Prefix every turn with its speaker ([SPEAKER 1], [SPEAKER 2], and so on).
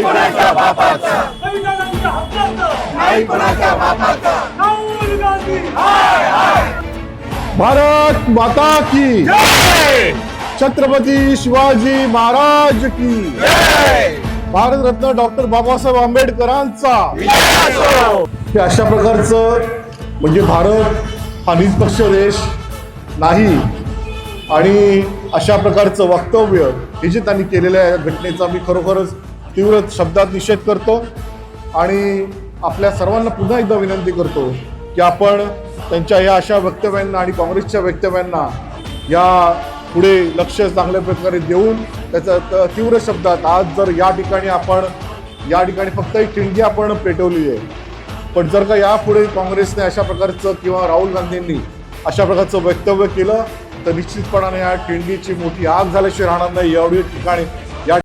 [SPEAKER 1] बापाचा? नाही कोणाच्या बापाचा?
[SPEAKER 2] राहुल गांधी.
[SPEAKER 3] भारत माता की छत्रपती शिवाजी महाराज की भारतरत्न डॉक्टर बाबासाहेब आंबेडकरांचा हे अशा प्रकारचं म्हणजे भारत हा निष्पक्ष देश नाही. आणि अशा प्रकारचं वक्तव्य हे जे त्यांनी केलेल्या आहे घटनेचा मी खरोखरच तीव्र शब्दात निषेध करतो आणि आपल्या सर्वांना पुन्हा एकदा विनंती करतो की आपण त्यांच्या या अशा वक्तव्यांना आणि काँग्रेसच्या वक्तव्यांना या पुढे लक्ष चांगल्या प्रकारे देऊन त्याचा त- तीव्र शब्दात आज जर या ठिकाणी आपण या ठिकाणी फक्त एक ठिणगी आपण पेटवली आहे पण जर का यापुढे काँग्रेसने अशा प्रकारचं किंवा राहुल गांधींनी अशा प्रकारचं वक्तव्य केलं तर निश्चितपणाने या ठिणगीची मोठी आग झाल्याशिवाय राहणार नाही. एवढी ठिकाणी